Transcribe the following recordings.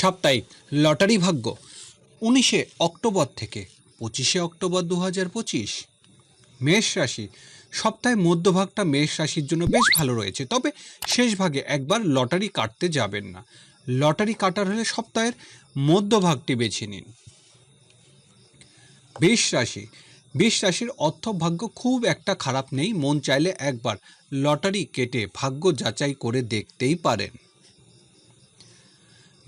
সাপ্তাহিক লটারি ভাগ্য, উনিশে অক্টোবর থেকে পঁচিশে অক্টোবর দু হাজার পঁচিশ। মেষ রাশি, সপ্তাহে মধ্যভাগটা মেষ রাশির জন্য বেশ ভালো রয়েছে, তবে শেষ ভাগে একবার লটারি কাটতে যাবেন না। লটারি কাটার হলে সপ্তাহের মধ্যভাগটি বেছে নিন। বৃষ রাশি, বৃষ রাশির অর্থভাগ্য খুব একটা খারাপ নেই, মন চাইলে একবার লটারি কেটে ভাগ্য যাচাই করে দেখতেই পারেন।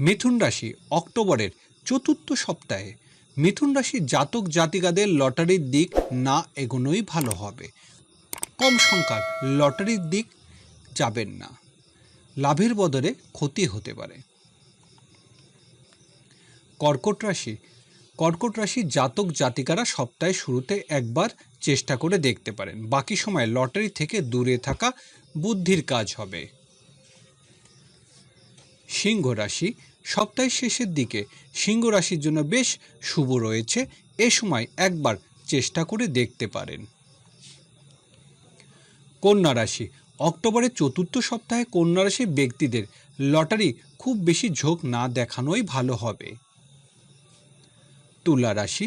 মিথুন রাশি অক্টোবরের চতুর্থ সপ্তাহে। মিথুন রাশির জাতক জাতিকাদের লটারির দিক না এগোনোই ভালো হবে। কম সংখ্যার লটারির দিক যাবেন না। লাভের বদলে ক্ষতি হতে পারে। কর্কট রাশি। কর্কট রাশির জাতক জাতিকারা সপ্তাহে শুরুতে একবার চেষ্টা করে দেখতে পারেন। বাকি সময় লটারি থেকে দূরে থাকা বুদ্ধির কাজ হবে। সিংহ রাশি। সপ্তাহের শেষের দিকে সিংহ রাশির জন্য বেশ শুভ রয়েছে। এ সময় একবার চেষ্টা করে দেখতে পারেন। কন্যা রাশি, অক্টোবরের চতুর্থ সপ্তাহে কন্যা রাশির ব্যক্তিদের লটারি খুব বেশি ঝোঁক না দেখানোই ভালো হবে। তুলা রাশি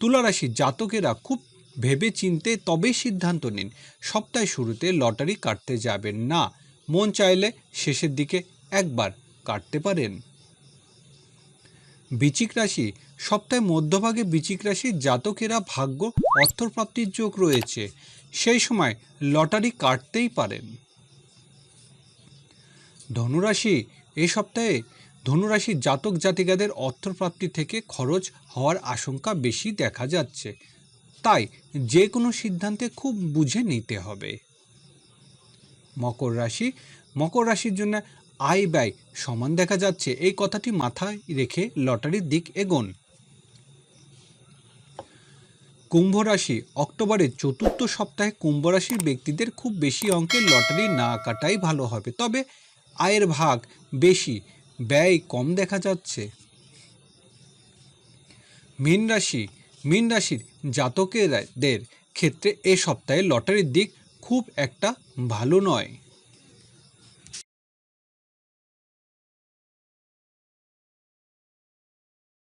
তুলা রাশি জাতকেরা খুব ভেবে চিনতে তবেই সিদ্ধান্ত নিন, সপ্তাহের শুরুতে লটারি কাটতে যাবেন না। মন চাইলে শেষের দিকে একবার কাটতে পারেন। বৃচিক রাশি। সপ্তাহে মধ্যভাগে বিচিক রাশির জাতকেরা ভাগ্য অর্থপ্রাপ্তির যোগ রয়েছে। সেই সময় লটারি কাটতেই পারেন। ধনুরাশি। এই সপ্তাহে ধনুরাশির জাতক জাতিকাদের অর্থপ্রাপ্তি থেকে খরচ হওয়ার আশঙ্কা বেশি দেখা যাচ্ছে। তাই যে কোনো সিদ্ধান্তে খুব বুঝে নিতে হবে। মকর রাশি। মকর রাশির জন্য আয় ব্যয় সমান দেখা যাচ্ছে। এই কথাটি মাথায় রেখে লটারির দিক এগোন। কুম্ভ রাশি, অক্টোবরের চতুর্থ সপ্তাহে কুম্ভ রাশির ব্যক্তিদের খুব বেশি অঙ্কের লটারি না কাটাই ভালো হবে। তবে আয়ের ভাগ বেশি, ব্যয় কম দেখা যাচ্ছে। মীন রাশি, মীন রাশির জাতকেদের ক্ষেত্রে এ সপ্তাহে লটারির দিক খুব একটা ভালো নয়।